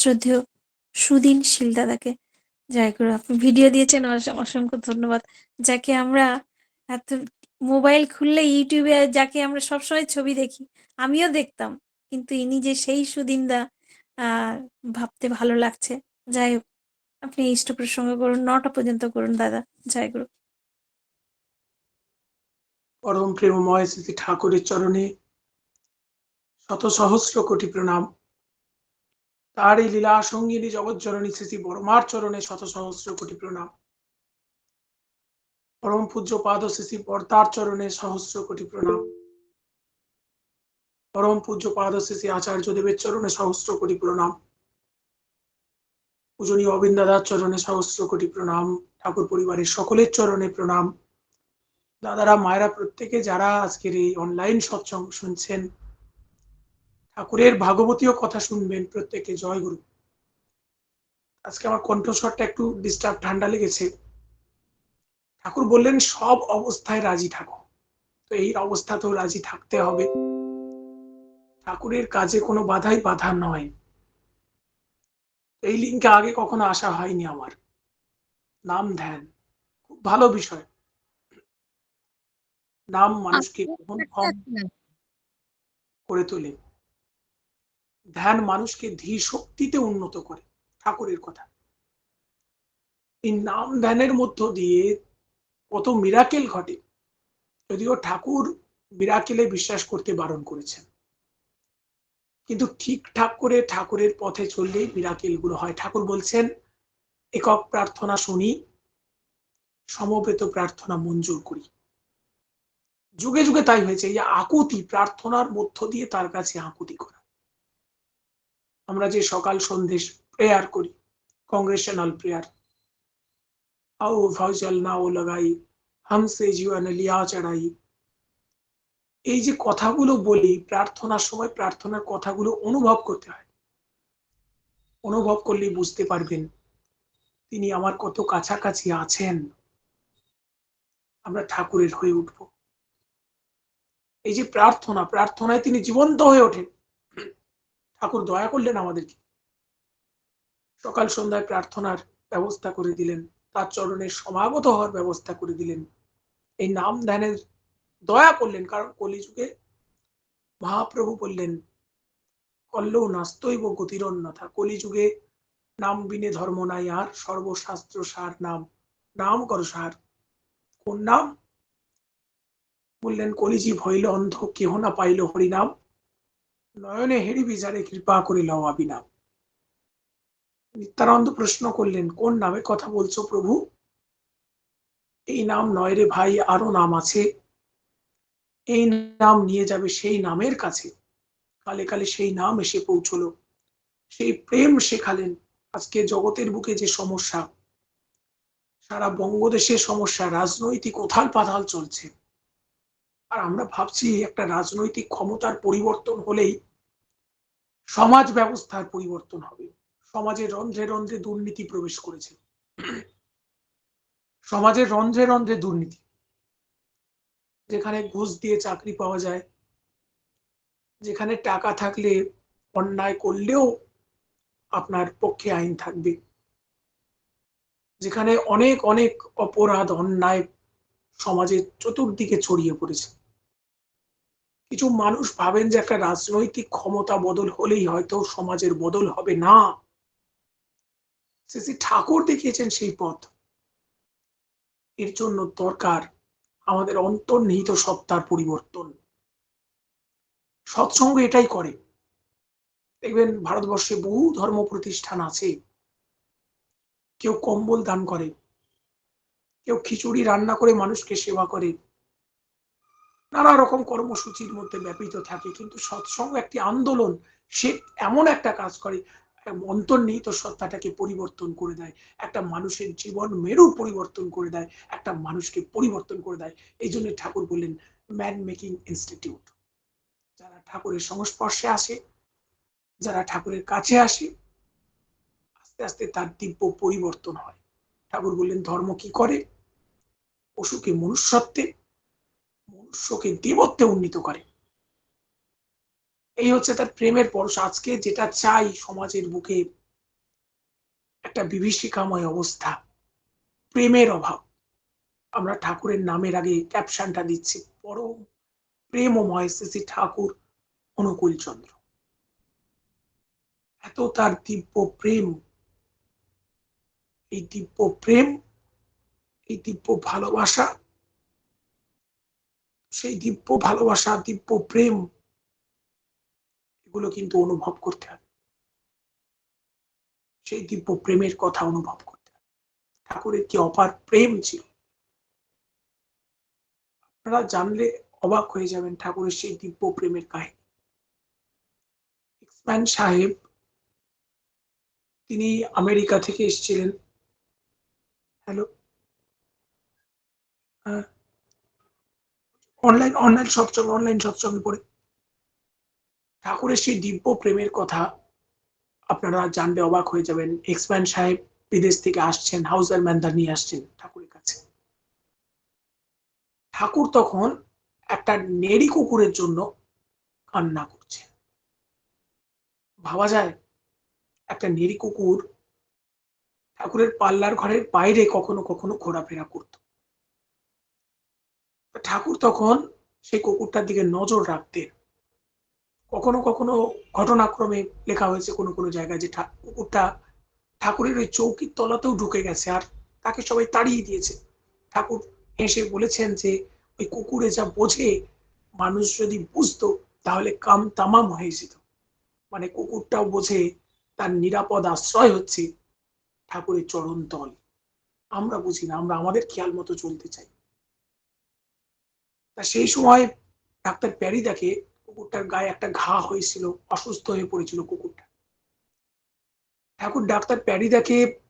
শ্রদ্ধেয় সুদিন শীল দাদাকে। জয় গুরু আপনি ভিডিও দিয়েছেন অসংখ্য ধন্যবাদ। যাকে আমরা এত মোবাইল খুললে ইউটিউবে যাকে আমরা সবসময় ছবি দেখি, আমিও দেখতাম। কিন্তু ইনি যে সেই সুদিনদা ভাবতে ভালো লাগছে। যাই হোক, আপনি ইষ্ট প্রসঙ্গ করুন, নটা পর্যন্ত করুন দাদা। জয় গুরু পরম প্রেমময় স্মৃতি ঠাকুরের চরণে শত সহস্র কোটি প্রণাম। তার এই লীলা সঙ্গিনী জগৎজননী স্মৃতি বর্মার চরণে শত সহস্র কোটি প্রণাম। পরম পূজ্য পাদ স্মৃতি বর্তার চরণে সহস্র কোটি প্রণাম। পরম পূজ্য পাদ স্মৃতি আচার্য দেবের চরণে সহস্র কোটি প্রণাম। পূজনীয় অবিন্দাদার চরণে সহস্র কোটি প্রণাম। ঠাকুর পরিবারের সকলের চরণে প্রণাম। দাদারা, মায়েরা প্রত্যেকে যারা আজকের এই অনলাইন সৎসঙ্গ শুনছেন ঠাকুরের ভাগবতীয় কথা শুনবেন প্রত্যেকে। জয় গুরু। আজকে আমার কণ্ঠস্বরটা একটু ডিস্টার্ব ঠান্ডা লেগেছে। ঠাকুর বললেন সব অবস্থায় রাজি থাকো। তো এই অবস্থাতেও রাজি থাকতে হবে। ঠাকুরের কাজে কোনো বাধাই বাধা নয়। এই লিঙ্কে আগে কখনো আসা হয়নি আমার। নাম ধ্যান। খুব ভালো বিষয়। নাম মানুষকে করে তোলে। ধ্যান মানুষকে ধীর শক্তিতে উন্নত করে। ঠাকুরের কথা। এই নাম ধ্যানের মধ্য দিয়ে কত মিরাকেল ঘটে, যদিও ঠাকুর মিরাকেলে বিশ্বাস করতে বারণ করেছেন। কিন্তু ঠিকঠাক করে ঠাকুরের পথে চললেই মিরাকেলগুলো হয়। ঠাকুর বলছেন, একক প্রার্থনা শুনি, সমবেত প্রার্থনা মঞ্জুর করি। যুগে যুগে তাই হয়েছে। এই আকুতি, প্রার্থনার মধ্য দিয়ে তার কাছে আকুতি করা। আমরা যে সকাল সন্দেশ প্রেয়ার করি কংগ্রেশনাল প্রেয়ার आओ ফজল না ও লাগাই, হামসে জীবন লিয়া চড়াই। এই যে কথাগুলো বলি, প্রার্থনার সময় প্রার্থনার কথাগুলো অনুভব করতে হয়। অনুভব করলেই বুঝতে পারবেন, তিনি আমার কত কাছাকাছি আছেন। আমরা ঠাকুরের হয়ে উঠব। এই যে প্রার্থনা, প্রার্থনায় তিনি জীবন্ত হয়ে ওঠেন। ঠাকুর দয়া করলেন আমাদেরকে। সকাল সন্ধ্যায় প্রার্থনার ব্যবস্থা করে দিলেন, তার চরণে সমাগত হওয়ার ব্যবস্থা করে দিলেন। এই নাম ধ্যানের দয়া করলেন, কারণ কলিযুগে মহাপ্রভু বললেন, কল্লৌ নাস্তৈব গতিরন্যথা কলিযুগে নাম বিনে ধর্ম নাই, আর সর্বশাস্ত্র সার নাম। নাম কর সার। কোন নাম? বললেন কলিজীব হইল অন্ধ, কেহ না পাইল হরিনাম। নয়নে হেরি বিচারে কৃপা করে লও আবিনাম নিত্যানন্দ প্রশ্ন করলেন, কোন নামে কথা বলছো প্রভু? এই নাম নয় রে ভাই, আরও নাম আছে। এই নাম নিয়ে যাবে সেই নামের কাছে। কালে কালে সেই নাম এসে পৌঁছলো। সেই প্রেম শেখালেন আজকে জগতের বুকে যে সমস্যা। সারা বঙ্গদেশের সমস্যা, রাজনৈতিক ওথাল পাথাল চলছে। আর আমরা ভাবছি একটা রাজনৈতিক ক্ষমতার পরিবর্তন হলেই সমাজ ব্যবস্থার পরিবর্তন হবে। সমাজের রন্ধ্রে রন্ধ্রে দুর্নীতি প্রবেশ করেছে। সমাজের রন্ধ্রে রন্ধ্রে দুর্নীতি, যেখানে ঘুষ দিয়ে চাকরি পাওয়া যায়, যেখানে টাকা থাকলে অন্যায় করলেও আপনার পক্ষে আইন থাকবে, যেখানে অনেক অনেক অপরাধ, অন্যায় সমাজের চতুর্দিকে ছড়িয়ে পড়েছে। কিছু মানুষ ভাবেন যে একটা রাজনৈতিক ক্ষমতা বদল হলেই হয়তো সমাজের বদল হবে না। শ্রী ঠাকুর দেখিয়েছেন সেই পথ। এর জন্য দরকার আমাদের অন্তর্নিহিত সত্তার পরিবর্তন। সৎসঙ্গ এটাই করে। দেখবেন ভারতবর্ষে বহু ধর্ম প্রতিষ্ঠান আছে। কেউ কম্বল দান করে কেউ খিচুড়ি রান্না করে মানুষকে সেবা করে। নানা রকম কর্মসূচির মধ্যে ব্যাপৃত থাকে, কিন্তু সৎসঙ্গ একটি আন্দোলন, সে এমন একটা কাজ করে অন্তর্নিহিত সত্তাটাকে পরিবর্তন করে দেয়, একটা মানুষের জীবন মেরু পরিবর্তন করে দেয়, একটা মানুষকে পরিবর্তন করে দেয়। এই জন্য ঠাকুর বললেন ম্যান মেকিং ইনস্টিটিউট যারা ঠাকুরের সংস্পর্শে আসে, যারা ঠাকুরের কাছে আসে, আস্তে আস্তে তার দিব্য পরিবর্তন হয়। ঠাকুর বললেন, ধর্ম কি করে? পশুকে মনুষ্যত্বে, মনুষ্যকে দেবত্বে উন্নীত করে। এই হচ্ছে তার প্রেমের পরশ। আজকে যেটা চাই সমাজের বুকে, একটা বিভীষিকাময় অবস্থা, প্রেমের অভাব। আমরা ঠাকুরের নামের আগে ক্যাপশনটা দিচ্ছি, পরম প্রেমময় শ্রী ঠাকুর অনুকূল চন্দ্র এত তার দিব্য প্রেম, এই দিব্য প্রেম এই দিব্য ভালোবাসা, সেই দিব্য ভালোবাসা, দিব্য প্রেম, এগুলো কিন্তু অনুভব করতে হবে সেই দিব্য প্রেমের কথা অনুভব করতে হবে ঠাকুরের কি অপার প্রেম ছিল? আপনারা জানলে অবাক হয়ে যাবেন ঠাকুরের সেই দিব্য প্রেমের কাহিনী। এক্সম্যান সাহেব, তিনি আমেরিকা থেকে এসেছিলেন। Hello online online satsang online সৎসঙ্গে পড়ে। ঠাকুরের সেই দিব্য প্রেমের কথা আপনারা জানলে অবাক হয়ে যাবেন। এক্সম্যান সাহেব বিদেশ থেকে আসছেন হাউজার ম্যানদার নিয়ে আসছেন ঠাকুরের কাছে। ঠাকুর তখন একটা নেড়ি কুকুরের জন্য কান্না করছে। ভাবা যায়, একটা নেড়ি কুকুর ঠাকুরের পাল্লার ঘরের বাইরে কখনো কখনো ঘোরাফেরা করত। ঠাকুর তখন সেই কুকুরটার দিকে নজর রাখতেন। কখনো কখনো ঘটনাক্রমে লেখা হয়েছে কোনো কোনো জায়গায় যে কুকুরটা ঠাকুরের ওই চৌকির তলাতেও ঢুকে গেছে আর তাকে সবাই তাড়িয়ে দিয়েছে। ঠাকুর হেসে বলেছেন যে, ওই কুকুরে যা বোঝে, মানুষ যদি বুঝতো, তাহলে কাম তামাম হয়ে যেত। মানে কুকুরটাও বোঝে, তার নিরাপদ আশ্রয় হচ্ছে ঠাকুরের চরণ তল। আমরা বুঝি না, আমরা আমাদের খেয়াল মতো চলতে চাই। তা সেই সময় ডাক্তার প্যারিদাকে কুকুরটার গায়ে একটা ঘা হয়েছিল, অসুস্থ হয়ে পড়েছিল কুকুরটা। ঠাকুর ডাক্তার প্যারিদাকে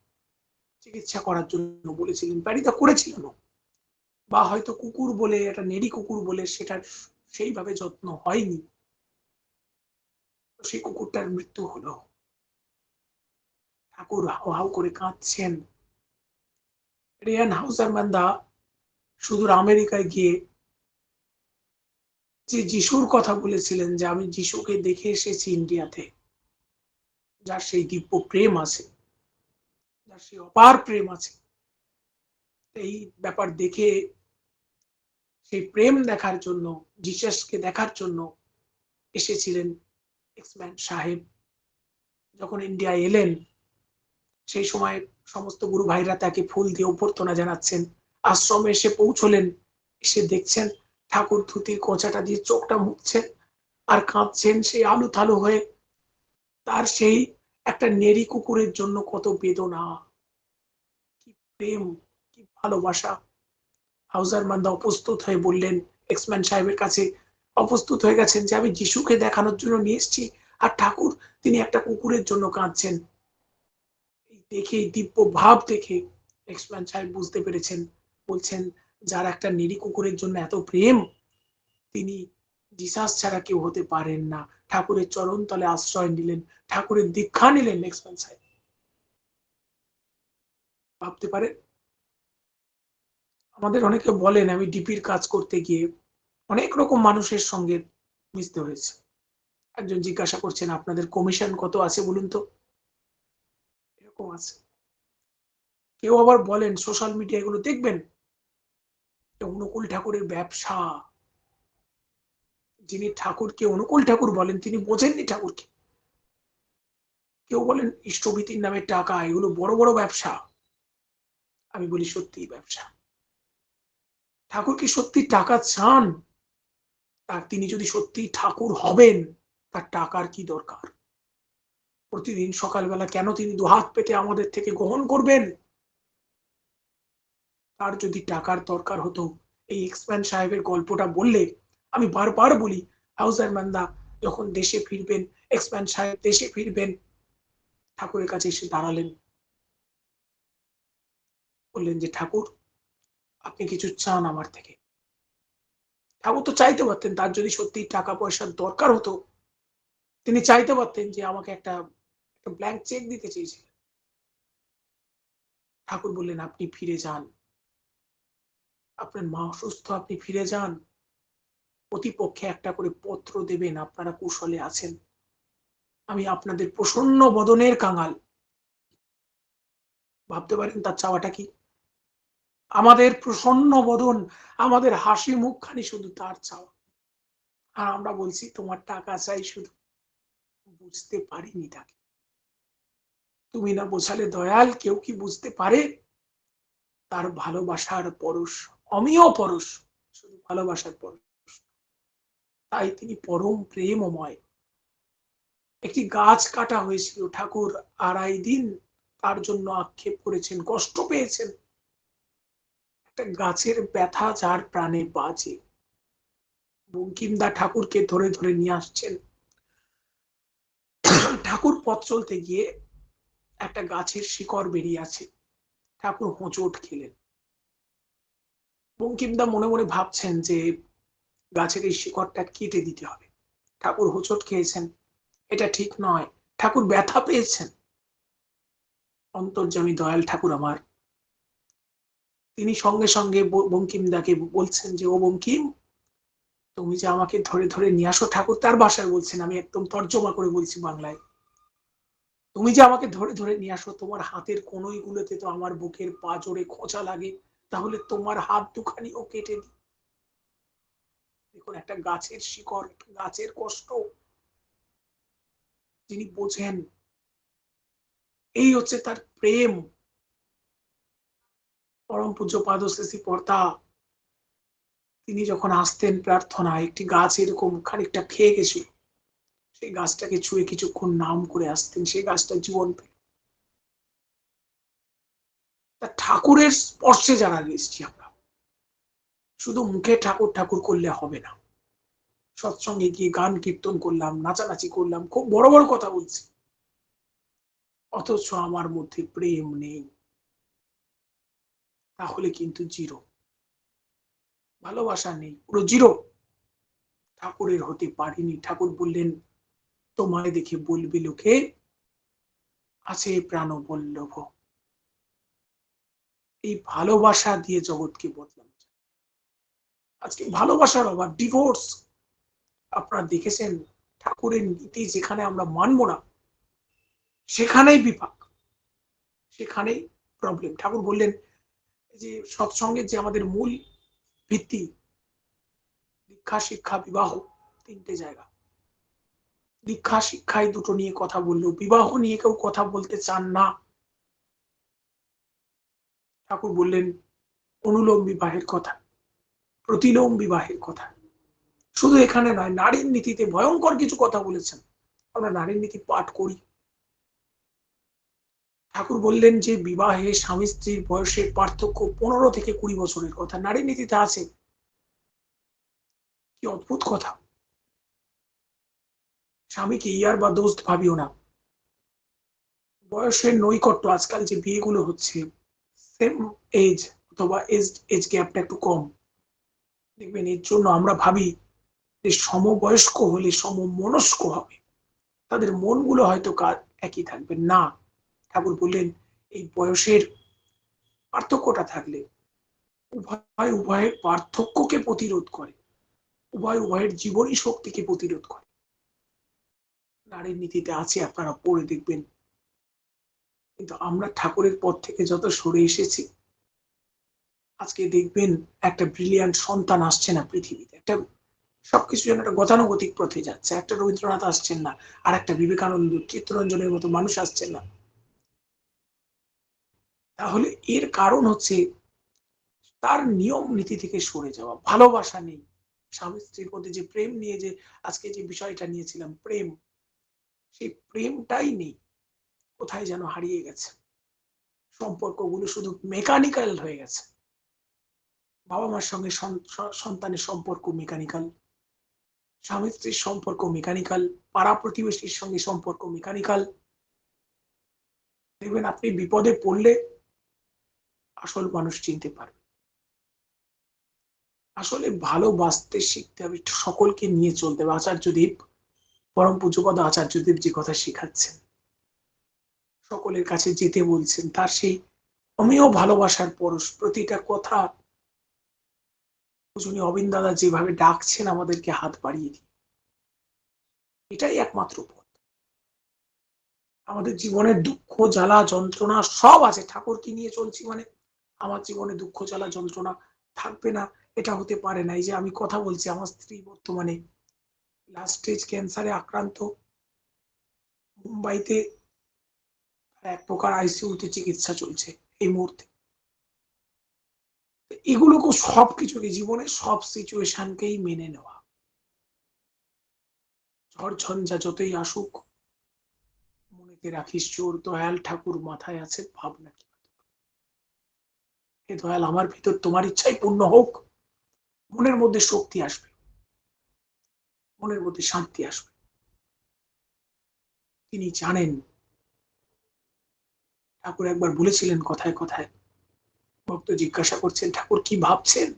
চিকিৎসা করার জন্য বলেছিলেন, প্যারি প্যারিদা করেছিলেন বা হয়তো কুকুর বলে, একটা নেড়ি কুকুর বলে সেটার সেইভাবে যত্ন হয়নি। সেই কুকুরটার মৃত্যু হলো। ঠাকুর হাও হাও করে কাঁদছেন। রিয়ান হাউসার মান্দা সুদূর আমেরিকায় গিয়ে যে যিশুর কথা বলেছিলেন যে আমি যিশুকে দেখে এসেছি ইন্ডিয়াতে, যার সেই দিব্য প্রেম আছে, যার সেই অপার প্রেম আছে, এই ব্যাপার দেখে সেই প্রেম দেখার জন্য, জিসাসকে দেখার জন্য এসেছিলেন এক্সম্যান সাহেব। যখন ইন্ডিয়া এলেন, সেই সময় সমস্ত গুরু ভাইরা তাকে ফুল দিয়ে অভ্যর্থনা জানাচ্ছেন। আশ্রমে এসে পৌঁছলেন, এসে দেখছেন ঠাকুর ধুতির কোঁচাটা দিয়ে চোখটা মুখছেন আর কাঁদছেন সেই আলু থালু হয়ে। তার সেই একটা নেড়ি কুকুরের জন্য কত বেদনা। কি প্রেম, কি ভালোবাসা। হাউজার মান্দা অপ্রস্তুত হয়ে বললেন, এক্সম্যান সাহেবের কাছে অপ্রস্তুত হয়ে গেছেন যে আমি যিশুকে দেখানোর জন্য নিয়ে এসেছি আর ঠাকুর তিনি একটা কুকুরের জন্য কাঁদছেন। দেখে দিব্য ভাব দেখে এক্সম্যান সাহেব বুঝতে পেরেছেন। বলছেন যার একটা নিরি কুকুরের জন্য এত প্রেম, তিনি জিসাস ছাড়া কেউ হতে পারেন না। ঠাকুরের চরণ তলে আশ্রয় নিলেন, ঠাকুরের দীক্ষা নিলেন এক্সম্যান সাহেব। ভাবতে পারেন? আমাদের অনেকে বলেন, আমি ডিপির কাজ করতে গিয়ে অনেক রকম মানুষের সঙ্গে মিশতে হয়েছে। একজন জিজ্ঞাসা করছেন, আপনাদের কমিশন কত আছে বলুন তো? এরকম আছে। কেউ আবার বলেন, সোশ্যাল মিডিয়া এগুলো দেখবেন অনুকূল ঠাকুরের ব্যবসা। যিনি ঠাকুরকে অনুকূল ঠাকুর বলেন, তিনি বোঝেননি ঠাকুরকে। কেউ বলেন, ইষ্টভীতির নামে টাকা, এগুলো বড় বড় ব্যবসা। আমি বলি সত্যি ব্যবসা। ঠাকুর কি সত্যি টাকা চান? তার তিনি যদি সত্যি ঠাকুর হবেন, তার টাকার কি দরকার? প্রতিদিন সকালবেলা কেন তিনি দুহাত পেতে আমাদের থেকে গ্রহণ করবেন? তার যদি টাকার দরকার হতো, এই এক্সপ্যান সাহেবের গল্পটা বললে আমি বারবার বলি, হাউজার মান্দা, যখন দেশে ফিরবেন এক্সপ্যান সাহেব দেশে ফিরবেন, ঠাকুরের কাছে এসে দাঁড়ালেন। বললেন যে, ঠাকুর, আপনি কিছু চান আমার থেকে। ঠাকুর তো চাইতে পারতেন, তার যদি সত্যি টাকা পয়সার দরকার হতো, তিনি চাইতে পারতেন যে, আমাকে একটা একটা ব্ল্যাঙ্ক চেক দিতে চেয়েছিলেন। ঠাকুর বললেন, আপনি ফিরে যান। আপনার মা অসুস্থ, আপনি ফিরে যান। প্রতিপক্ষে একটা করে পত্র দেবেন, আপনারা কুশলে আছেন। আমি আপনাদের প্রসন্ন বদনের কাঙাল। ভাবতে পারেন তার চাওয়াটা কি? আমাদের প্রসন্ন বদন, আমাদের হাসি মুখখানি শুধু তার চাওয়া। আর আমরা বলছি, তোমার টাকা চাই শুধু। বুঝতে পারিনি তাকে। তুমি না বোঝালে দয়াল, কেউ কি বুঝতে পারে? তার ভালোবাসার পরশ অমীয় পরশ, শুধু ভালোবাসার পরশ। তাই তিনি পরম প্রেমময়। একটি গাছ কাটা হয়েছিল, ঠাকুর আড়াই দিন তার জন্য আক্ষেপ করেছেন, কষ্ট পেয়েছেন। একটা গাছের ব্যথা যার প্রাণে বাজে। বঙ্কিমদা ঠাকুরকে ধরে ধরে নিয়ে আসছেন। ঠাকুর পথ চলতে গিয়ে একটা গাছের শিকড় বেরিয়ে আছে। ঠাকুর হোঁচট খেলেন। বঙ্কিমদা মনে মনে ভাবছেন যে গাছের এই শিকড়টা কেটে দিতে হবে। ঠাকুর হোঁচট খেয়েছেন। এটা ঠিক নয়। ঠাকুর ব্যথা পেয়েছেন। অন্তর্জামী দয়াল ঠাকুর আমার। তিনি সঙ্গে সঙ্গে বঙ্কিমদাকে বলছেন যে, ও বঙ্কিম, তুমি যে আমাকে ধরে ধরে নিয়ে আসো, ঠাকুর তার বাসায় বলছেন, আমি একদম তর্জমা করে বলছি বাংলায়। তুমি যে আমাকে ধরে ধরে নিয়ে আসো, তোমার হাতের কোনোই গুলোতে তো আমার বুকের পা জোরে খোঁচা লাগে। তাহলে তোমার হাত দুখানিও কেটে দি দেখুন, একটা গাছের শিকড় গাছের কষ্ট। যিনি বোঝেন, এই হচ্ছে তার প্রেম। পরম পূজ্য পাদশ্রেষী পর্দা। তিনি যখন আসতেন প্রার্থনা একটি গাছ এরকম খানিকটা খেয়ে গেছিল সেই গাছটাকে ছুঁয়ে কিছুক্ষণ নাম করে আসতেন। সেই গাছটা জীবন পেল। তা ঠাকুরের স্পর্শে যারা এসছি আমরা। শুধু মুখে ঠাকুর ঠাকুর করলে হবে না। সৎসঙ্গে গিয়ে গান কীর্তন করলাম, নাচানাচি করলাম, খুব বড় বড় কথা বলছি। অথচ আমার মধ্যে প্রেম নেই। তাহলে কিন্তু জিরো। ভালোবাসা নেই। পুরো জিরো। ঠাকুরের হতে পারিনি। ঠাকুর বললেন, তোমায় দেখে বলবি লোকে আছে প্রাণ বল্লভ এই ভালোবাসা দিয়ে জগৎকে বদলানো আজকে ভালোবাসার অভাব ডিভোর্স আপনারা দেখেছেন ঠাকুরের নীতি যেখানে আমরা মানব না, সেখানেই বিপাক, সেখানেই প্রবলেম ঠাকুর বললেন যে সৎসঙ্গের যে আমাদের মূল ভিত্তি, দীক্ষা, শিক্ষা, বিবাহ, তিনটে জায়গা। দীক্ষা, শিক্ষায় দুটো নিয়ে কথা বলল বিবাহ নিয়ে কেউ কথা বলতে চান না। ঠাকুর বললেন, অনুলোম বিবাহের কথা, প্রতিলোম বিবাহের কথা। শুধু এখানে নয়, নারীর নীতিতে ভয়ঙ্কর কিছু কথা বলেছেন। আমরা নারীর নীতি পাঠ করি। ঠাকুর বললেন যে, বিবাহে স্বামী স্ত্রীর বয়সের পার্থক্য পনেরো থেকে কুড়ি বছরের কথা। নারী নীতিতে আছে। কি অদ্ভুত কথা। স্বামীকে ইয়ার বা দোস্ত ভাবিও না। বয়সের নৈকট্য আজকাল যে বিয়েগুলো হচ্ছে সেম এজ অথবা এজ এজ গ্যাপটা একটু কম। দেখবেন এর জন্য আমরা ভাবি যে সমবয়স্ক হলে সমমনস্ক হবে। তাদের মনগুলো হয়তো একই থাকবে? না। ঠাকুর বললেন, এই বয়সের পার্থক্যটা থাকলে উভয়, উভয়ের পার্থক্যকে প্রতিরোধ করে। উভয়, উভয়ের জীবনী শক্তিকে প্রতিরোধ করে। নারীর নীতিতে আছে, আপনারা পড়ে দেখবেন। কিন্তু আমরা ঠাকুরের পথ থেকে যত সরে এসেছি, আজকে দেখবেন একটা ব্রিলিয়ান্ট সন্তান আসছে না পৃথিবীতে। একটা সবকিছু যেন একটা গতানুগতিক পথে যাচ্ছে। একটা রবীন্দ্রনাথ আসছেন না, আর একটা বিবেকানন্দ চিত্তরঞ্জনের মতো মানুষ আসছেন না। তাহলে এর কারণ হচ্ছে তার নিয়ম নীতি থেকে সরে যাওয়া। ভালোবাসা নেই। স্বামী স্ত্রীর মধ্যে যে প্রেম নিয়ে যে আজকে যে বিষয়টা নিয়েছিলাম, প্রেম, সেই প্রেমটাই নেই। কোথায় যেন হারিয়ে গেছে। সম্পর্কগুলো শুধু মেকানিক্যাল হয়ে গেছে। বাবা মার সঙ্গে সন্তানের সম্পর্ক মেকানিক্যাল স্বামী স্ত্রীর সম্পর্ক মেকানিক্যাল পাড়া প্রতিবেশীর সঙ্গে সম্পর্ক মেকানিক্যাল দেখবেন আপনি বিপদে পড়লে আসল মানুষ চিনতে পারবে। আসলে ভালোবাসতে শিখতে হবে, সকলকে নিয়ে চলতে হবে। আচার্যদেব পরম পুজোপদ আচার্যদেব যে কথা শেখাচ্ছেন। সকলের কাছে যেতে বলছেন, তার সেই অমেয় ভালোবাসার পরশ, প্রতিটা কথা। পূজনীয় অবিন দাদা যেভাবে ডাকছেন, আমাদেরকে হাত বাড়িয়ে দিয়ে এটাই একমাত্র পথ। আমাদের জীবনের দুঃখ, জ্বালা, যন্ত্রণা সব আছে। ঠাকুরকে নিয়ে চলছি মানে আমার জীবনে দুঃখ, জ্বালা, যন্ত্রণা থাকবে না, এটা হতে পারে না। এই যে আমি কথা বলছি, আমার স্ত্রী বর্তমানে লাস্ট স্টেজ ক্যান্সারে আক্রান্ত। মুম্বাইতে এক প্রকার আইসিইউতে চিকিৎসা চলছে এই মুহূর্তে। এগুলোকে সব কিছুকে জীবনের সব সিচুয়েশনকেই মেনে নেওয়া। ঝড় ঝঞ্ঝা যতই আসুক, মনেতে রাখিস চোর দয়াল ঠাকুর মাথায় আছে ভাবনা কি দয়াল, আমার ভিতর তোমার ইচ্ছাই পূর্ণ হোক, মনের মধ্যে শক্তি আসবে। মনের মধ্যে শান্তি আসবে। তিনি জানেন ঠাকুর একবার বলেছিলেন কথায় কথায়। ভক্ত জিজ্ঞাসা করছেন, ঠাকুর কি ভাবছেন?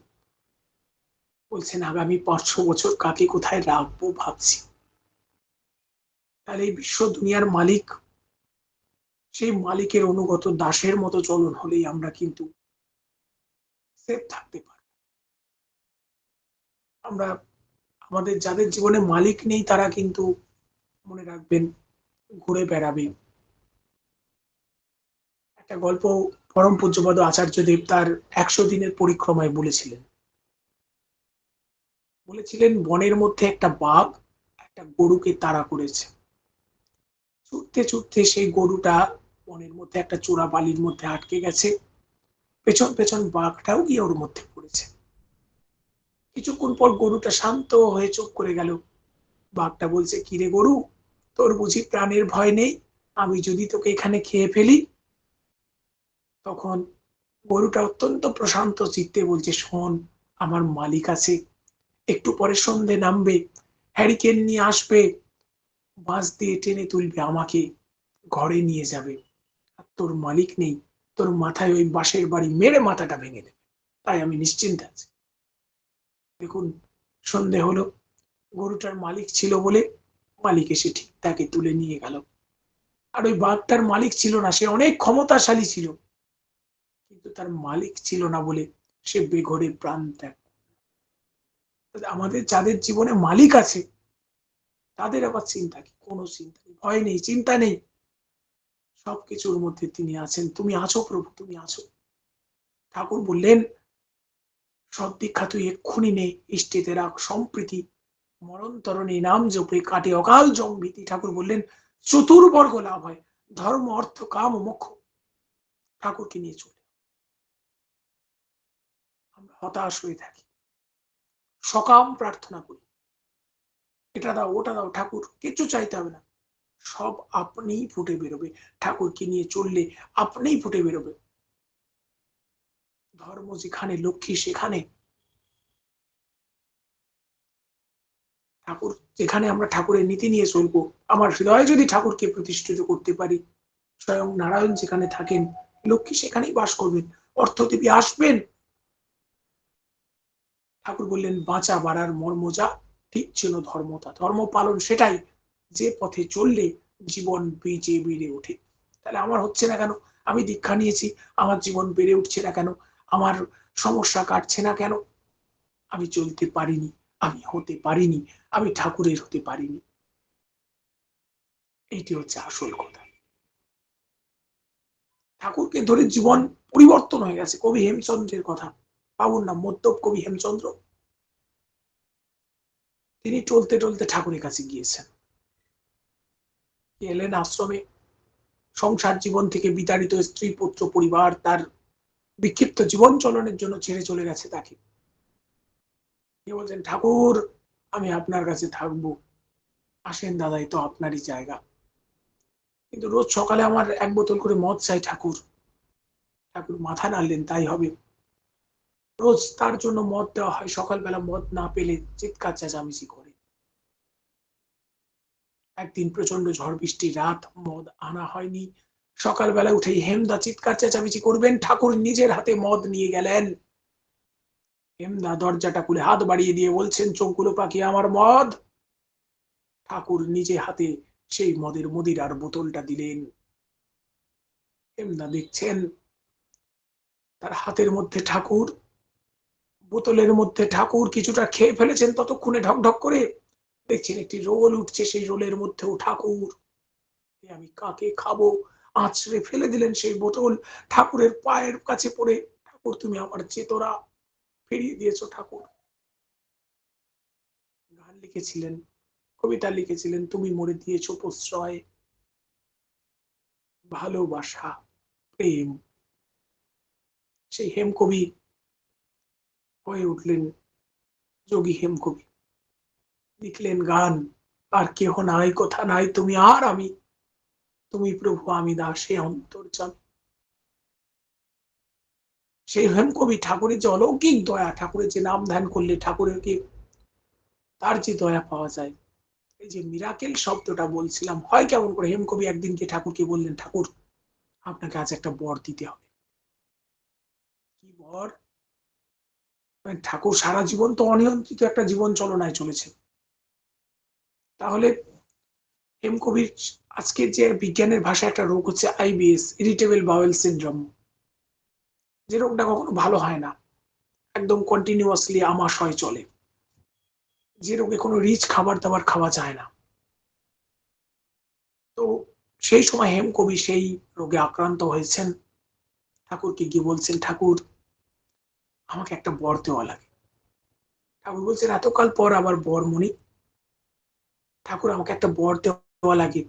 বলছেন, আগামী পাঁচশো বছর কাকে কোথায় রাখব ভাবছি। তাহলে এই বিশ্ব দুনিয়ার মালিক, সেই মালিকের অনুগত দাসের মতো চলন হলেই আমরা কিন্তু সেফ থাকতে পারব। আমরা, আমাদের যাদের জীবনে মালিক নেই তারা কিন্তু মনে রাখবেন, ঘুরে বেড়াবে। একটা গল্প পরম পূজ্যপদ আচার্যদেব তার একশো দিনের পরিক্রমায় বলেছিলেন। বলেছিলেন, বনের মধ্যে একটা বাঘ একটা গরুকে তাড়া করেছে। ছুটতে ছুটতে সেই গরুটা বনের মধ্যে একটা চোরা বালির মধ্যে আটকে গেছে। পেছন পেছন বাঘটাও গিয়ে ওর মধ্যে পড়েছে। কিছুক্ষণ পর গরুটা শান্ত হয়ে চুপ করে গেল। বাঘটা বলছে কিরে গরু? তোর বুঝি প্রাণের ভয় নেই? আমি যদি তোকে এখানে খেয়ে ফেলি তখন গরুটা অত্যন্ত প্রশান্ত চিত্তে বলছে, শোন, আমার মালিক আছে। একটু পরে সন্ধে নামবে, হ্যারিকেন নিয়ে আসবে, বাঁশ দিয়ে টেনে তুলবে, আমাকে ঘরে নিয়ে যাবে। আর তোর মালিক নেই, তোর মাথায় ওই বাঁশের বাড়ি মেরে মাথাটা ভেঙে দেবে। তাই আমি নিশ্চিন্ত আছি। দেখুন, সন্ধে হলো, গরুটার মালিক ছিল বলে মালিক এসে ঠিক তাকে তুলে নিয়ে গেল। আর ওই বাঘটার মালিক ছিল না, সে অনেক ক্ষমতাশালী ছিল। কিন্তু তার মালিক ছিল না বলে সে বেঘরে প্রাণ ত্যাগ আমাদের যাদের জীবনে মালিক আছে, তাদের আবার চিন্তা কি? কোনো চিন্তা নেই, ভয় নেই, চিন্তা নেই। সবকিছুর মধ্যে তিনি আছেন। তুমি আছো প্রভু, তুমি আছো। ঠাকুর বললেন সব দীক্ষা তুই এক্ষুনি নে, ইষ্টেতে রাখ, সম্প্রীতি মরণ তরণী নাম জপে কাটে অকাল জম্ভীতি। ঠাকুর বললেন, চতুর্বর্গ লাভ হয়, ধর্ম, অর্থ, কাম, মোক্ষ। ঠাকুরকে নিয়ে চলে। আমরা হতাশ হয়ে থাকি। সকাম প্রার্থনা করি। এটা দাও, ওটা দাও, ঠাকুর কিছু চাইতে হবে না। সব আপনিই ফুটে বেরোবে। ঠাকুরকে নিয়ে চললে আপনিই ফুটে বেরোবে। ধর্ম যেখানে, লক্ষ্মী সেখানে। ঠাকুর, যেখানে আমরা ঠাকুরের নীতি নিয়ে চলবো, আমার হৃদয়ে যদি ঠাকুরকে প্রতিষ্ঠিত করতে পারি, স্বয়ং নারায়ণ যেখানে থাকেন, লক্ষ্মী সেখানেই বাস করবেন। অর্থদেবী আসবেন। ঠাকুর বললেন, বাঁচা বাড়ার মর্ম যা, ঠিক ছিল ধর্মতা ধর্ম পালন সেটাই যে পথে চললে জীবন বেঁচে বেড়ে ওঠে। তাহলে আমার হচ্ছে না কেন? আমি দীক্ষা নিয়েছি, আমার জীবন বেড়ে উঠছে না কেন? আমার সমস্যা কাটছে না কেন? আমি চলতে পারিনি, আমি হতে পারিনি, আমি ঠাকুরের হতে পারিনি। এইটি হচ্ছে আসল কথা। ঠাকুরকে ধরে জীবন পরিবর্তন হয়ে গেছে। কবি হেমচন্দ্রের কথা। বাবুর নাম মদ্যপ কবি হেমচন্দ্র। তিনি টলতে টলতে ঠাকুরের কাছে গিয়েছেন। এলেন আশ্রমে। সংসার জীবন থেকে বিতাড়িত স্ত্রী, পুত্র, পরিবার তার বিক্ষিপ্ত জীবন চলনের জন্য ছেড়ে চলে গেছে তাকে। বলছেন, ঠাকুর, আমি আপনার কাছে থাকব। আসেন দাদাই তো আপনারই জায়গা। কিন্তু রোজ সকালে আমার এক বোতল করে মদ চাই ঠাকুর। ঠাকুর মাথা নাড়লেন, তাই হবে। রোজ তার জন্য মদ দেওয়া হয়, সকালবেলা মদ না পেলে চিৎকার চেঁচামেচি করে। একদিন প্রচণ্ড ঝড় বৃষ্টি, রাত মদ আনা হয়নি। সকালবেলা উঠে হেমদা চিৎকার চেঁচামেচি করবেন, ঠাকুর নিজের হাতে মদ নিয়ে গেলেন। হেমদা দরজাটা খুলে হাত বাড়িয়ে দিয়ে বলছেন চোখগুলো পাখি, আমার মদ। ঠাকুর নিজে হাতে সেই মদের মদিরার বোতলটা দিলেন। হেমদা দেখছেন, তার হাতের মধ্যে ঠাকুর বোতলের মধ্যে ঠাকুর কিছুটা খেয়ে ফেলেছেন ততক্ষণে ঢক ঢক করে। দেখছেন একটি রোল উঠছে, সেই রোলের মধ্যেও ঠাকুর। আমি কাকে খাব? আছড়ে ফেলে দিলেন সেই বোতল। ঠাকুরের পায়ের কাছে পড়ে, ঠাকুর, তুমি আমার চেতরা ফিরিয়ে দিয়েছ ঠাকুর। গান লিখেছিলেন, কবিতা লিখেছিলেন, তুমি মরে দিয়েছ প্রশ্রয়, ভালোবাসা, প্রেম। সেই হেমকবি হয়ে উঠলেন যোগী হেমকবি। লিখলেন, গান, আর কেহ নাই, কথা নাই, তুমি আর আমি। তুমি প্রভু, আমি দাসে অন্তর্জাম সেই হেমকবি ঠাকুরের যে অলৌকিক দয়া ঠাকুরের যে নাম ধ্যান করলে ঠাকুরের কি তার যে দয়া পাওয়া যায়? এই যে মিরাকেল শব্দটা বলছিলাম, হয় কেমন করে? হেমকবি একদিনকে ঠাকুরকে বললেন, ঠাকুর, আপনাকে আজ একটা বর দিতে হবে। কি বর? ঠাকুর সারা জীবন তো অনিয়ন্ত্রিত একটা জীবন চলনায় চলেছে। তাহলে হেমকবির আজকে যে বিজ্ঞানের ভাষায় একটা রোগ হচ্ছে আইবিএস ইরিটেবল বাওয়েল সিনড্রোম যে রোগটা কখনো ভালো হয় না, একদম কন্টিনিউয়াসলি আমাশয় চলে। যে রোগে কোনো রিচ খাবার দাবার খাওয়া যায় না। তো সেই সময় হেমকবি সেই রোগে আক্রান্ত হয়েছেন। ঠাকুরকে গিয়ে বলছেন, ঠাকুর আমাকে একটা বর দেওয়া লাগে। ঠাকুর বলছেন, এতকাল পর আবার বর মনি ঠাকুর আমাকে একটা বর দেওয়া লাগে।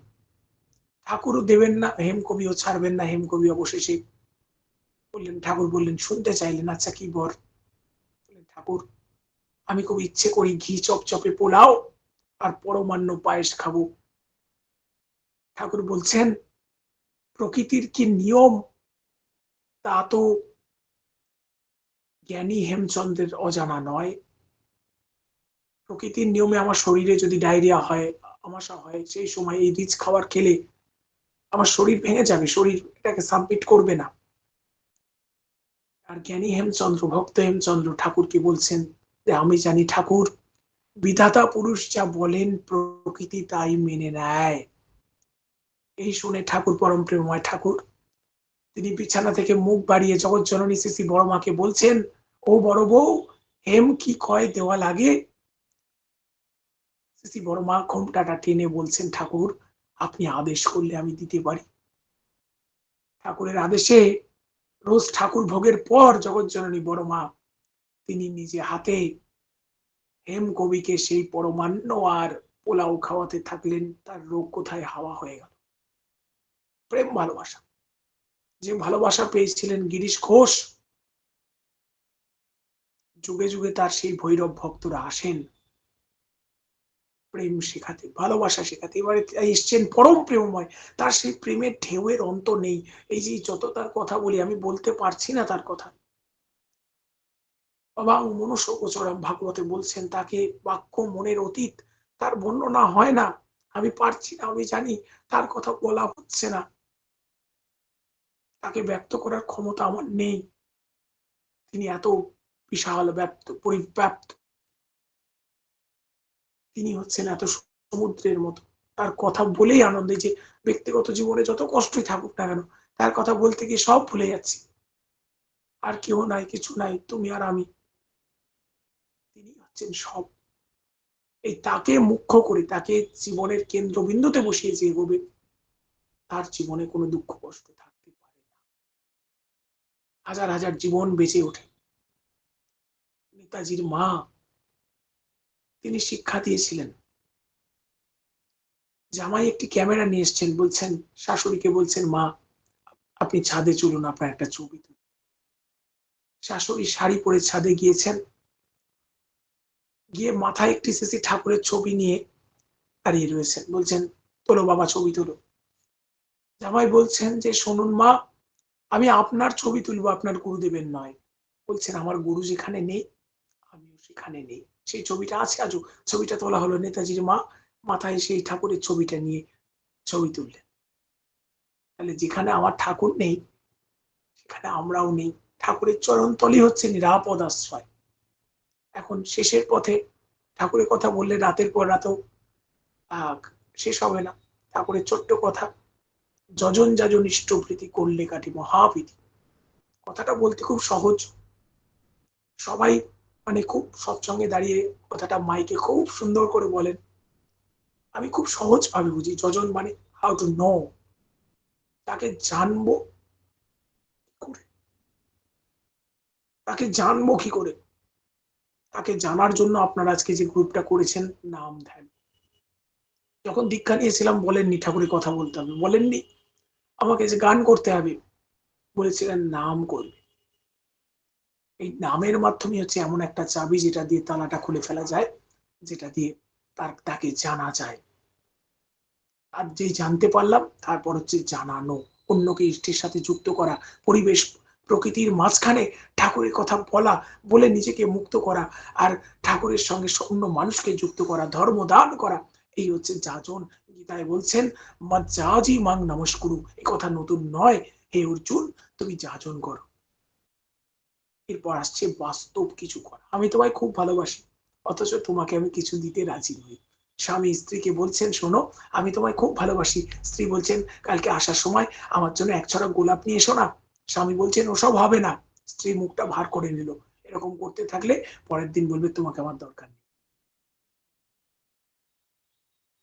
ঠাকুরও দেবেন না, হেমকবিও ছাড়বেন না, হেমকবি অবশেষে। বললেন, ঠাকুর বললেন, শুনতে চাইলেন আচ্ছা কি বর? বললেন, ঠাকুর, আমি খুব ইচ্ছে করি ঘি চপচপে পোলাও আর পরমান্ন পায়েস খাব। ঠাকুর বলছেন, প্রকৃতির কি নিয়ম? তা তো জ্ঞানী হেমচন্দ্রের অজানা নয়। প্রকৃতির নিয়মে আমার শরীরে যদি ডায়রিয়া হয় আমাশা হয়, সেই সময় এই রিচ খাবার খেলে আমার শরীর ভেঙে যাবে, শরীর এটাকে সাবমিট করবে না। আর জ্ঞানী হেমচন্দ্র, ভক্ত হেমচন্দ্র ঠাকুরকে বলছেন যে আমি জানি ঠাকুর, বিধাতা পুরুষ যা বলেন, প্রকৃতি তাই মেনে নেয়। এই শুনে ঠাকুর পরম প্রেমময় ঠাকুর, তিনি বিছানা থেকে মুখ বাড়িয়ে জগৎ জননী শ্রী বড় মাকে বলছেন ও বড় বউ, হেম কি কয় দেওয়া লাগে? বড় মা ঘোমটাটা টেনে বলছেন, ঠাকুর, আপনি আদেশ করলে আমি দিতে পারি। ঠাকুরের আদেশে রোজ ঠাকুর ভোগের পর জগৎ জননী বড় মা তিনি নিজে হাতে হেম কবিকে সেই পরমান্ন আর পোলাও খাওয়াতে থাকলেন, তার রোগ কোথায় হাওয়া হয়ে গেল? প্রেম ভালোবাসা। যে ভালোবাসা পেয়েছিলেন গিরিশ ঘোষ যুগে যুগে তার সেই ভৈরব ভক্তরা আসেন। প্রেম শেখাতে, ভালোবাসা শেখাতে। এবারে এসছেন পরম প্রেমময়। তার সেই প্রেমের ঢেউয়ের অন্ত নেই। এই যে যত তার কথা বলি, আমি বলতে পারছি না তার কথা। বাবা গোচরম ভাগবতে বলছেন, তাকে বাক্য মনের অতীত তার বর্ণনা হয় না। আমি পারছি না, আমি জানি, তার কথা বলা হচ্ছে না। তাকে ব্যক্ত করার ক্ষমতা আমার নেই। তিনি এত বিশাল ব্যাপ্ত, পরিব্যাপ্ত। তিনি হচ্ছেন এত সমুদ্রের মতো। তার কথা বলেই আনন্দে যে ব্যক্তিগত জীবনে যত কষ্টই থাকুক না কেন, তার কথা বলতে গিয়ে সব ভুলে যাচ্ছি। আর কেউ নাই, কিছু নাই, তুমি আর আমি। তিনি হচ্ছেন সব। এই তাকে মুখ্য করে, তাকে জীবনের কেন্দ্রবিন্দুতে বসিয়ে যে এগোবে, তার জীবনে কোনো দুঃখ কষ্ট থাকতে পারে না। হাজার হাজার জীবন বেঁচে ওঠে। নেতাজির মা। তিনি শিক্ষা দিয়েছিলেন। জামাই একটি ক্যামেরা নিয়ে এসছেন, বলছেন, শাশুড়িকে বলছেন, মা, আপনি ছাদে চলুন, আপনার একটা ছবি শাশুড়ি শাড়ি পরে ছাদে গিয়েছেন। গিয়ে মাথায় একটি সিসি ঠাকুরের ছবি নিয়ে দাঁড়িয়ে রয়েছেন। বলছেন, তোলো বাবা, ছবি তোলো। জামাই বলছেন যে, শুনুন মা, আমি আপনার ছবি তুলবো, আপনার গুরুদেবের নয়। বলছেন, আমার গুরু যেখানে নেই সেখানে নেই। সেই ছবিটা আছে আজও। ছবিটা তোলা হলো নেতাজির মা। মাথায় সেই ঠাকুরের ছবিটা নিয়ে ছবি তুললেন। তাহলে যেখানে আমার ঠাকুর নেই, সেখানে আমরাও নেই। ঠাকুরের চরণ তলি হচ্ছে নিরাপদ আশ্রয়। এখন শেষের পথে ঠাকুরের কথা বললে রাতের পর রাতও শেষ হবে না। ঠাকুরের ছোট্ট কথা, যজন যাজন ইষ্টপ্রীতি করলে কাটি মহাপ্রীতি। কথাটা বলতে খুব সহজ। সবাই মানে খুব সৎসঙ্গে দাঁড়িয়ে কথাটা মাইকে খুব সুন্দর করে বলেন। আমি খুব সহজ ভাবে বুঝি, যজন মানে হাউ টু নো তাকে জানব করে? তাকে জানব কি করে? তাকে জানার জন্য আপনারা আজকে যে গ্রুপটা করেছেন, নাম ধ্যান। যখন দীক্ষা নিয়েছিলাম, বলেননি ঠাকুরের কথা বলতে হবে। বলেননি, আমাকে যে গান করতে হবে, বলেছিলেন, নাম করবে। এই নামের মাধ্যমে হচ্ছে এমন একটা চাবি যেটা দিয়ে তালাটা খুলে ফেলা যায়, যেটা দিয়ে তার, তাকে জানা যায়। আর যেই জানতে পারলাম, তারপর হচ্ছে জানানো, অন্যকে ইষ্টের সাথে যুক্ত করা, পরিবেশ, প্রকৃতির মাঝখানে ঠাকুরের কথা বলা বলে নিজেকে মুক্ত করা আর ঠাকুরের সঙ্গে অন্য মানুষকে যুক্ত করা, ধর্ম দান করা, এই হচ্ছে যাজন। গীতায় বলছেন মা যাজি মাং নমস্কুরু এই কথা নতুন নয়। হে অর্জুন, তুমি যাজন করো। এরপর আসছে বাস্তব কিছু করা। আমি তোমায় খুব ভালোবাসি, অথচ তোমাকে আমি কিছু দিতে রাজি নই। স্বামী স্ত্রীকে বলছেন, শোনো, আমি তোমায় খুব ভালোবাসি। স্ত্রী বলছেন, কালকে আসার সময় আমার জন্য এক ছড়া গোলাপ নিয়ে এসো না। স্বামী বলছেন, ওসব হবে না। স্ত্রী মুখটা ভার করে নিল। এরকম করতে থাকলে পরের দিন বলবে, তোমাকে আমার দরকার নেই।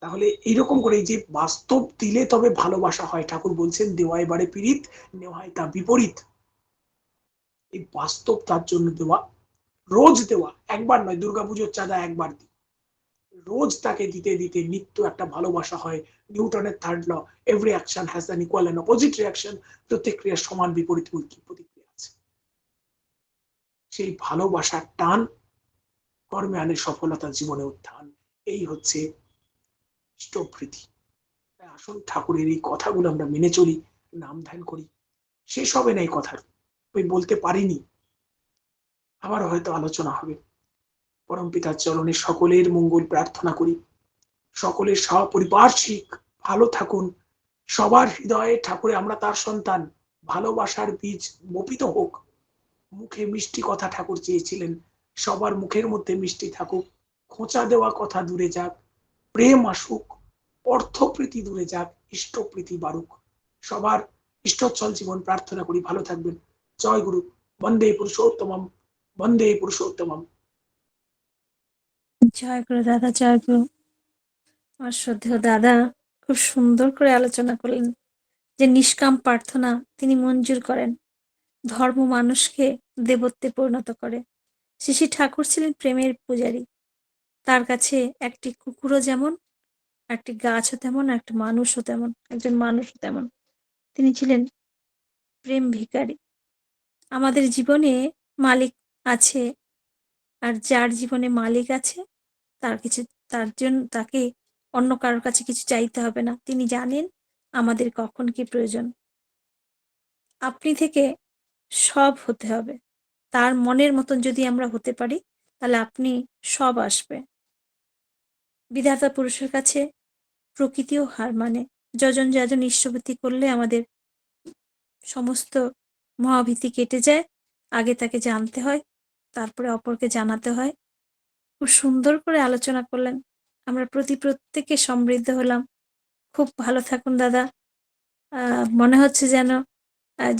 তাহলে এইরকম করে যে বাস্তব দিলে তবে ভালোবাসা হয়। ঠাকুর বলছেন দেওয়ায় বাড়ে পীড়িত নেওয়ায় তা বিপরীত। এই বাস্তব তার জন্য দেওয়া, রোজ দেওয়া, একবার নয় দুর্গাপুজোর চাঁদা একবার দিই। রোজ তাকে দিতে দিতে নিত্য একটা ভালোবাসা হয়, নিউটনের third law every action has an equal and opposite reaction প্রত্যেক ক্রিয়ার সমান বিপরীত প্রতিক্রিয়া আছে। সেই ভালোবাসার টান কর্মে আনে সফলতা জীবনে উত্থান। এই হচ্ছে ইষ্টপ্রীতি আসুন ঠাকুরের এই কথাগুলো আমরা মেনে চলি, নাম ধ্যান করি। শেষ হবে না এই কথার। আমি বলতে পারিনি। আবার হয়তো আলোচনা হবে। পরম পিতার চরণে সকলের মঙ্গল প্রার্থনা করি। সকলের সপরিপার্শ্বিক ভালো থাকুন। সবার হৃদয়ে ঠাকুরে আমরা তার সন্তান। ভালোবাসার বীজ বপিত হোক। মুখে মিষ্টি কথা ঠাকুর চেয়েছিলেন। সবার মুখের মধ্যে মিষ্টি থাকুক। খোঁচা দেওয়া কথা দূরে যাক। প্রেম আসুক। অর্থপ্রীতি দূরে যাক। ইষ্টপ্রীতি বাড়ুক। সবার ইষ্টচ্ছল জীবন প্রার্থনা করি। ভালো থাকবেন। জয় গুরু বন্দে পুরুষোত্তমম বন্দে পুরুষোত্তমম জয় গুরু দাদা জয় গুরু আমার দাদা, খুব সুন্দর করে আলোচনা করলেন যে নিষ্কাম প্রার্থনা তিনি মঞ্জুর করেন। ধর্ম মানুষকে দেবত্বে পরিণত করে। শ্রী ঠাকুর ছিলেন প্রেমের পূজারী। তার কাছে একটি কুকুরও যেমন, একটি গাছও তেমন, একটা মানুষও তেমন, একজন মানুষও তেমন। তিনি ছিলেন প্রেম ভিকারী আমাদের জীবনে মালিক আছে আর যার জীবনে মালিক আছে, তার কিছু, তার জন্য তাকে অন্য কারোর কাছে কিছু চাইতে হবে না। তিনি জানেন আমাদের কখন কি প্রয়োজন। আপনি থেকে সব হতে হবে। তার মনের মতন যদি আমরা হতে পারি, তাহলে আপনি সব আসবে। বিধাতা পুরুষের কাছে প্রকৃতিও হার মানে। যজন যাজন ঈশ্বরভীতি করলে আমাদের সমস্ত মহাভীতি কেটে যায়, আগে তাকে জানতে হয়, তারপরে অপরকে জানাতে হয়। খুব সুন্দর করে আলোচনা করলেন। আমরা প্রতি প্রত্যেকে সমৃদ্ধ হলাম। খুব ভালো থাকুন দাদা। মনে হচ্ছে যেন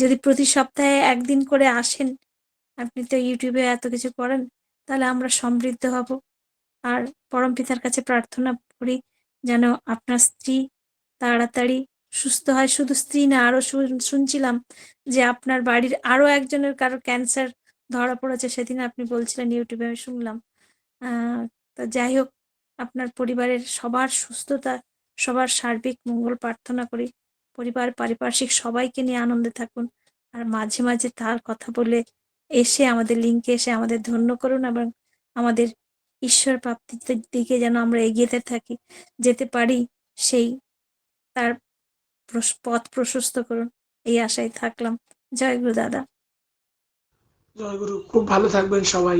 যদি প্রতি সপ্তাহে একদিন করে আসেন, আপনি তো ইউটিউবে এত কিছু করেন, তাহলে আমরা সমৃদ্ধ হব। আর পরম পিতার কাছে প্রার্থনা করি যেন আপনার স্ত্রী তাড়াতাড়ি সুস্থ হয়। শুধু স্ত্রী না, আরও শুন- শুনছিলাম যে আপনার বাড়ির আরও একজনের কারও ক্যান্সার ধরা পড়েছে। সেদিন আপনি বলছিলেন ইউটিউবে, আমি শুনলাম। তা যাই হোক, আপনার পরিবারের সবার সুস্থতা, সবার সার্বিক মঙ্গল প্রার্থনা করি। পরিবার, পারিপার্শ্বিক সবাইকে নিয়ে আনন্দে থাকুন। আর মাঝে মাঝে তার কথা বলে এসে আমাদের লিঙ্কে এসে আমাদের ধন্য করুন এবং আমাদের ঈশ্বর প্রাপ্তির দিকে যেন আমরা এগিয়ে থাকি, যেতে পারি সেই তার পথ প্রশস্ত করুন। এই আশায় থাকলাম। জয় গুরু দাদা। জয় গুরু। খুব ভালো থাকবেন সবাই।